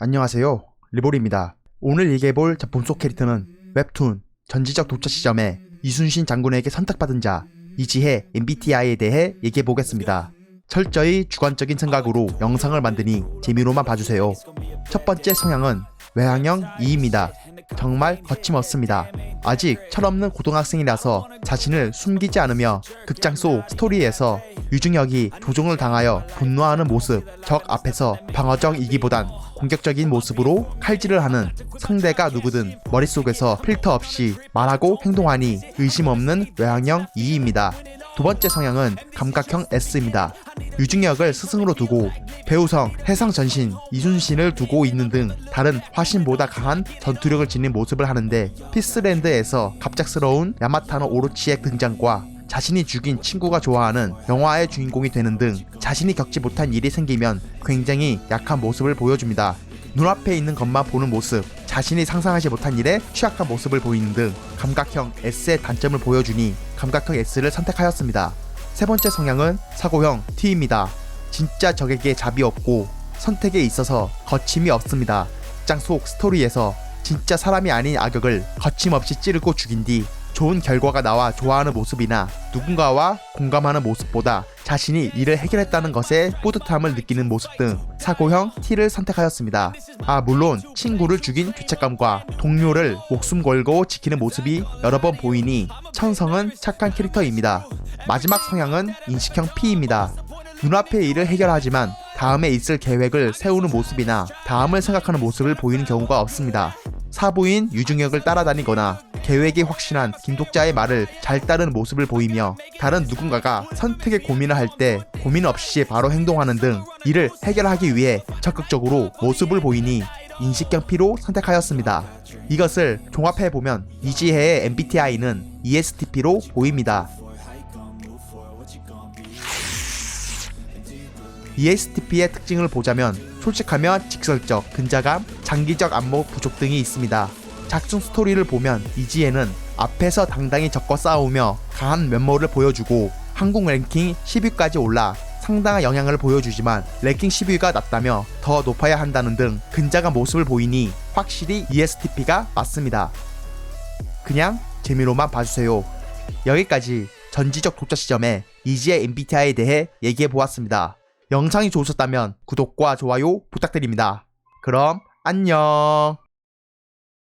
안녕하세요. 리볼입니다. 오늘 얘기해볼 작품 속 캐릭터는 웹툰 전지적 도처 시점에 이순신 장군에게 선택받은 자 이지혜 MBTI에 대해 얘기해보겠습니다. 철저히 주관적인 생각으로 영상을 만드니 재미로만 봐주세요. 첫 번째 성향은 외향형 2입니다. 정말 거침없습니다. 아직 철없는 고등학생이라서 자신을 숨기지 않으며 극장 속 스토리에서 유중혁이 조종을 당하여 분노하는 모습, 적 앞에서 방어적 이기보단 공격적인 모습으로 칼질을 하는 상대가 누구든 머릿속에서 필터 없이 말하고 행동하니 의심 없는 외향형 2입니다. 두 번째 성향은 감각형 S입니다. 유중혁을 스승으로 두고 배우성, 해상전신, 이순신을 두고 있는 등 다른 화신보다 강한 전투력을 지닌 모습을 하는데 피스랜드에서 갑작스러운 야마타노 오로치의 등장과 자신이 죽인 친구가 좋아하는 영화의 주인공이 되는 등 자신이 겪지 못한 일이 생기면 굉장히 약한 모습을 보여줍니다. 눈앞에 있는 것만 보는 모습, 자신이 상상하지 못한 일에 취약한 모습을 보이는 등 감각형 S의 단점을 보여주니 감각형 S를 선택하였습니다. 세 번째 성향은 사고형 T입니다. 진짜 적에게 잡이 없고 선택에 있어서 거침이 없습니다. 극장 속 스토리에서 진짜 사람이 아닌 악역을 거침없이 찌르고 죽인 뒤 좋은 결과가 나와 좋아하는 모습이나 누군가와 공감하는 모습보다 자신이 일을 해결했다는 것에 뿌듯함을 느끼는 모습 등 사고형 T를 선택하였습니다. 아 물론 친구를 죽인 죄책감과 동료를 목숨 걸고 지키는 모습이 여러 번 보이니 천성은 착한 캐릭터입니다. 마지막 성향은 인식형 P입니다. 눈앞의 일을 해결하지만 다음에 있을 계획을 세우는 모습이나 다음을 생각하는 모습을 보이는 경우가 없습니다. 사부인 유중혁을 따라다니거나 계획이 확신한 김독자의 말을 잘 따르는 모습을 보이며 다른 누군가가 선택의 고민을 할 때 고민 없이 바로 행동하는 등 일을 해결하기 위해 적극적으로 모습을 보이니 인식형 P로 선택하였습니다. 이것을 종합해보면 이지혜의 MBTI는 ESTP로 보입니다. ESTP의 특징을 보자면 솔직하며 직설적, 근자감, 장기적 안목 부족 등이 있습니다. 작중 스토리를 보면 이지혜는 앞에서 당당히 적과 싸우며 강한 면모를 보여주고 한국 랭킹 10위까지 올라 상당한 영향을 보여주지만 랭킹 10위가 낮다며 더 높아야 한다는 등 근자감 모습을 보이니 확실히 ESTP가 맞습니다. 그냥 재미로만 봐주세요. 여기까지 전지적 독자 시점에 이지의 MBTI에 대해 얘기해 보았습니다. 영상이 좋으셨다면 구독과 좋아요 부탁드립니다. 그럼 안녕.